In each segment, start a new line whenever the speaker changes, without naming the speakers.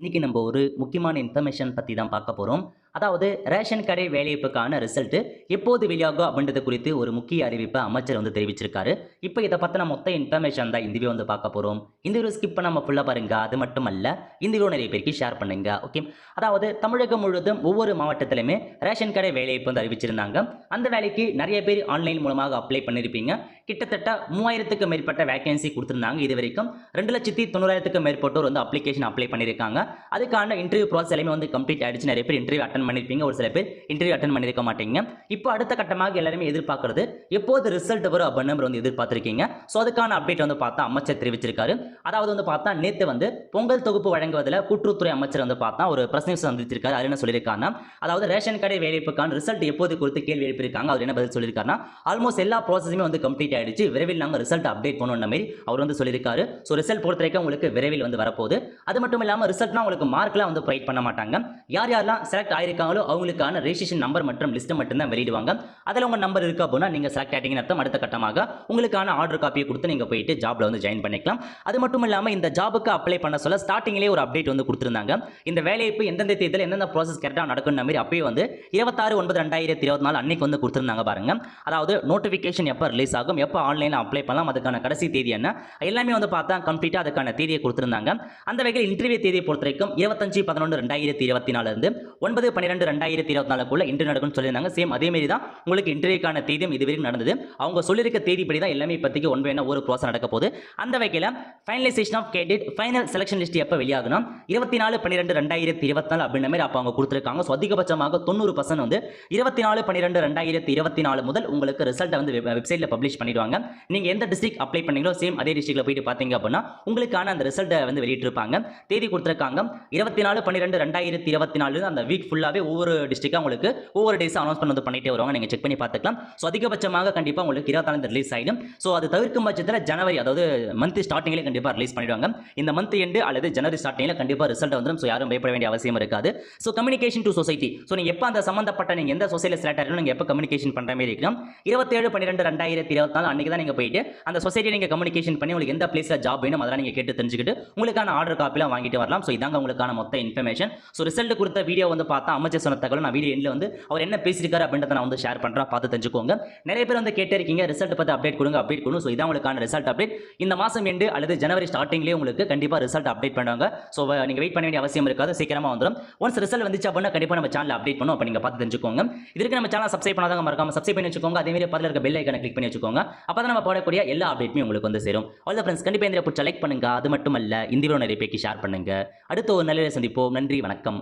இன்றைக்கி நம்ம ஒரு முக்கியமான இன்ஃபர்மேஷன் பற்றி தான் பார்க்க போகிறோம் அதாவது ரேஷன் கடை வேலைவாய்ப்புக்கான ரிசல்ட்டு எப்போது வெளியாகும் அப்படின்றது குறித்து ஒரு முக்கிய அறிவிப்பை அமைச்சர் வந்து தெரிவிச்சிருக்காரு. இப்போ இதை பற்றின மொத்த இன்ஃபர்மேஷன் தான் இந்த வந்து பார்க்க போகிறோம் இந்த வீடியோ ஸ்கிப் பண்ணாமல் ஃபுல்லாக பாருங்க. அது மட்டும் அல்ல இந்த வீடியோ நிறைய பேருக்கு ஷேர் பண்ணுங்க. ஓகே அதாவது தமிழகம் முழுவதும் ஒவ்வொரு மாவட்டத்திலுமே ரேஷன் கடை வேலைவாய்ப்பு வந்து அறிவிச்சிருந்தாங்க. அந்த வேலைக்கு நிறைய பேர் ஆன்லைன் மூலமாக அப்ளை பண்ணியிருப்பீங்க கிட்டத்தட்ட மூவாயிரத்துக்கு மேற்பட்ட வேகன்சி கொடுத்துருந்தாங்க இது வரைக்கும். ரெண்டு லட்சத்தி தொண்ணூறாயிரத்துக்கு மேற்பட்டோர் வந்து அப்ளிகேஷன் அப்ளை பண்ணியிருக்காங்க அதுக்கான இன்டர்வியூ ப்ராசஸ் எல்லாமே வந்து கம்ப்ளீட் ஆயிடுச்சு. நிறைய பேர் இன்டர்வியூ அட்டன் பண்ணியிருப்பீங்க ஒரு சில பேர் இன்டர்வியூ அட்டன் பண்ணியிருக்க மாட்டீங்க. இப்போ அடுத்த கட்டமாக எல்லாருமே எதிர்பார்க்கறது எப்போது ரிசல்ட் வரும் அப்படின்னு வந்து எதிர்பார்த்துருக்கீங்க. ஸோ அதுக்கான அப்டேட் வந்து பார்த்தா அமைச்சர் தெரிவிச்சிருக்காரு. அதாவது வந்து பார்த்தா நேற்று வந்து பொங்கல் தொகுப்பு வழங்குவதில் கூட்டுறவுத்துறை அமைச்சர் வந்து பார்த்தா ஒரு பிரச்சனை சந்திச்சிருக்காரு. அது என்ன சொல்லியிருக்காருன்னா அதாவது ரேஷன் கடை வேலைப்புக்கான ரிசல்ட் எப்போது குறித்து கேள்வி எழுப்பியிருக்காங்க. அவர் என்ன பதில் சொல்லியிருக்காருன்னா ஆல்மோஸ்ட் எல்லா ப்ராசஸுமே வந்து கம்ப்ளீட் ஆயிடுச்சு. விரைவில் நாங்கள் ரிசல்ட் அப்டேட் பண்ணணும் மாதிரி அவர் வந்து சொல்லியிருக்காரு. ஸோ ரிசல்ட் பொறுத்த வரைக்கும் உங்களுக்கு விரைவில் வந்து வரப்போகுது. அது மட்டும் இல்லாமல் ரிசல்ட்னா உங்களுக்கு மார்க்லாம் வந்து ப்ரொவைட் பண்ண மாட்டாங்க. யார் யாரெல்லாம் செலக்ட் ஆயிரு ஆயிருக்காங்களோ அவங்களுக்கான ரெஜிஸ்ட்ரேஷன் நம்பர் மற்றும் லிஸ்ட்டை மட்டும்தான் வெளியிடுவாங்க. அதில் உங்கள் நம்பர் இருக்கு அப்படின்னா நீங்கள் செலக்ட் ஆகிட்டீங்கன்னு அர்த்தம். அடுத்த கட்டமாக உங்களுக்கான ஆர்டர் காப்பியை கொடுத்து நீங்கள் போயிட்டு ஜாப்ல வந்து ஜாயின் பண்ணிக்கலாம். அது மட்டும் இல்லாமல் இந்த ஜாபுக்கு அப்ளை பண்ண சொல்ல ஸ்டார்டிங்லேயே ஒரு அப்டேட் வந்து கொடுத்துருந்தாங்க. இந்த வேலையை இப்போ எந்தெந்த தேதியில் எந்தெந்த ப்ராசஸ் கரெக்டாக நடக்கணும் மாதிரி அப்பயே வந்து இருபத்தாறு ஒன்பது ரெண்டாயிரத்தி இருபத்தி நாலு அன்னைக்கு வந்து கொடுத்துருந்தாங்க பாருங்க. அதாவது நோட்டிஃபிகேஷன் எப்போ ரிலீஸ் ஆகும் எப்போ ஆன்லைனில் அப்ளை பண்ணலாம் அதுக்கான கடைசி தேதி என்ன எல்லாமே வந்து பார்த்தா கம்ப்ளீட்டாக அதுக்கான தேதியை கொடுத்துருந்தாங்க. அந்த வகையில் இன்டர்வியூ தேதியை பொறுத்த வரைக்கும் இருபத்தஞ்சு பதினொன்று ரெண்டாயிரத்தி இருபத்தி நாலுலேருந்து ஒன்பது பன்னிரெண்டு ரெண்டாயிரத்தி இருபத்தி நாலுக்குள்ள இன்டர்வியூ நடக்கும்னு சொல்லியிருந்தாங்க. சேம் அதேமாரி தான் உங்களுக்கு இன்டர்வியூக்கான தேதியும் இது வரைக்கும் நடந்தது. அவங்க சொல்லியிருக்க தேதிப்படி தான் எல்லாமே இப்போதைக்கு ஒன் பை ஒரு ப்ராசஸ் நடக்க போகுது. அந்த வகையில் finalisation of cadet final selection list எப்போ வெளியாகணும்? இருபத்தி நாலு பன்னிரெண்டு ரெண்டாயிரத்தி இருபத்தி நாலு அப்படின்ற மாதிரி அப்போ அவங்க கொடுத்துருக்காங்க. ஸோ அதிகபட்சமாக தொண்ணூறு பர்சன்ட் வந்து இருபத்தி நாலு பன்னிரெண்டு ரெண்டாயிரத்தி இருபத்தி நாலு முதல் உங்களுக்கு ரிசல்ட்டை வந்து வெப்சைட்டில் பப்ளிஷ் பண்ணிடுவாங்க. நீங்கள் எந்த டிஸ்ட்ரிக் அப்ளை பண்ணீங்களோ சேம் அதே டிஸ்ட்ரிக்ட்ல போயிட்டு பார்த்தீங்க அப்படின்னா உங்களுக்கான அந்த ரிசல்ட்டை வந்து வெளியிட்டிருப்பாங்க. தேதி கொடுத்துருக்காங்க. இருபத்தி நாலு பன்னிரெண்டு ரெண்டாயிரத்தி இருபத்தி நாலு அந்த வீக் ஃபுல்லாக ஃபுல்லாகவே ஒவ்வொரு டிஸ்ட்ரிக்டாக உங்களுக்கு ஒவ்வொரு டேஸ் அனௌன்ஸ்மெண்ட் வந்து பண்ணிட்டே வருவாங்க. நீங்கள் செக் பண்ணி பார்த்துக்கலாம். ஸோ அதிகபட்சமாக கண்டிப்பாக உங்களுக்கு இருபத்தாண்டு ரிலீஸ் ஆகிடும் ஸோ அது தவிர்க்கும் பட்சத்தில் ஜனவரி அதாவது மந்த் ஸ்டார்டிங்லேயே கண்டிப்பாக ரிலீஸ் பண்ணிடுவாங்க. இந்த மந்த் எண்டு அல்லது ஜனவரி ஸ்டார்டிங்கில் கண்டிப்பாக ரிசல்ட் வந்துடும் ஸோ யாரும் பயப்பட வேண்டிய அவசியம் இருக்காது. So communication to society so நீங்கள் எப்போ அந்த சம்மந்தப்பட்ட நீங்கள் எந்த சொசைட்டியில் செலக்ட் ஆகிறோம் நீங்கள் எப்போ கம்யூனிகேஷன் பண்ணுற மாதிரி இருக்கணும் இருபத்தேழு பன்னிரெண்டு ரெண்டாயிரத்தி இருபத்தி நாலு அன்றைக்கி தான் நீங்கள் போயிட்டு அந்த சொசைட்டி நீங்கள் கம்யூனிகேஷன் பண்ணி உங்களுக்கு எந்த பிளேஸில் ஜாப் வேணும் அதெல்லாம் நீங்கள் கேட்டு தெரிஞ்சுக்கிட்டு உங்களுக்கான ஆர்டர் காப்பிலாம் வாங்கிட்டு வரலாம். ஸோ இதாங்க உங்களுக்கான மொத்த இன்ஃபர்மேஷன் ஸோ ரிசல்ட் கொடுத்த வீடியோ வந்து பார்த்தா அமைச்சர் சொன்ன தகவல் நான் வீடியோ எண்டில் வந்து அவர் என்ன பேசியிருக்காரு அப்படின்றத நான் வந்து ஷேர் பண்ணுறேன் பார்த்து தெரிஞ்சுக்கோங்க. நிறைய பேர் வந்து கேட்டே இருக்கீங்க ரிசல்ட் பற்றி அப்டேட் கொடுங்க அப்டேட் கொடுங்க. ஸோ இதான் உங்களுக்கான ரிசல்ட் அப்டேட் இந்த மாதம் எண்டு அல்லது ஜனவரி ஸ்டார்டிங்லேயே உங்களுக்கு கண்டிப்பாக ரிசல்ட் அப்டேட் பண்ணுவாங்க. ஸோ நீங்கள் வெயிட் பண்ண வேண்டிய அவசியம் இருக்காது. சீக்கிரமாக வந்துடும் ஒன்ஸ் ரிசல்ட் வந்துச்சு அப்படின்னா கண்டிப்பாக நம்ம சேனல் அப்டேட் பண்ணுவோம். அப்போ நீங்கள் பார்த்து தெரிஞ்சுக்கோங்க. இதுக்கு நம்ம சேனல் சப்ஸ்கிரைப் பண்ணாதாங்க மறக்காம சப்ஸ்கிரைப் பண்ணி வச்சுக்கோங்க. அதே மாதிரி பதில் இருக்க பெல் ஐக்கனை கிளிக் பண்ணி வச்சுக்கோங்க. அப்போ தான் நம்ம போடக்கூடிய எல்லா அப்டேட்டுமே உங்களுக்கு வந்து சேரும். அவ்வளோ ஃப்ரெண்ட்ஸ் கண்டிப்பாக இந்த பிடிச்ச லைக் பண்ணுங்க. அது மட்டும் அல்ல இந்தியாவில் நிறைய பேருக்கு ஷேர் பண்ணுங்க. அடுத்த ஒரு நல்ல சந்திப்போம். நன்றி வணக்கம்.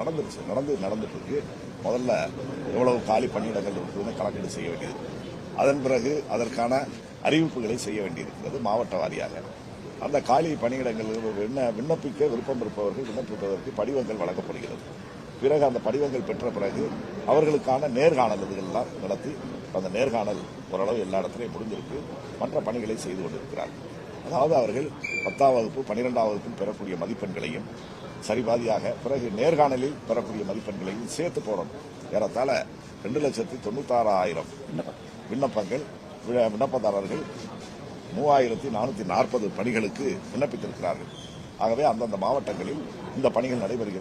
நடந்துருச்சு. நடந்து நடந்துட்டு இருக்கு. முதல்ல எவ்வளவு காலி பணியிடங்கள் இருக்குதுன்னு கணக்கீடு செய்ய வேண்டியது. அதன் பிறகு அதற்கான அறிவிப்புகளை செய்ய வேண்டியிருக்கிறது மாவட்ட வாரியாக. அந்த காலி பணியிடங்கள் விண்ண விண்ணப்பிக்க விருப்பம் இருப்பவர்கள் விண்ணப்பிப்பதற்கு படிவங்கள் வழங்கப்படுகிறது. பிறகு அந்த படிவங்கள் பெற்ற பிறகு அவர்களுக்கான நேர்காணல்கள்லாம் நடத்தி அந்த நேர்காணல் ஓரளவு எல்லா இடத்துலையும் முடிஞ்சிருக்கு. மற்ற பணிகளை செய்து கொண்டிருக்கிறார்கள். அதாவது அவர்கள் பத்தாம் வகுப்பு பன்னிரெண்டாம் வகுப்பில் பெறக்கூடிய மதிப்பெண்களையும் சரிபாதியாக பிறகு நேர்காணலில் பெறக்கூடிய மதிப்பெண்களையும் சேர்த்து போடணும் ஏறத்தாழ ரெண்டு லட்சத்தி தொண்ணூத்தாறாயிரம் விண்ணப்பங்கள் விண்ணப்பதாரர்கள் மூவாயிரத்தி நானூற்றி நாற்பது பணிகளுக்கு விண்ணப்பித்திருக்கிறார்கள். ஆகவே அந்தந்த மாவட்டங்களில் இந்த பணிகள் நடைபெறுகிறது.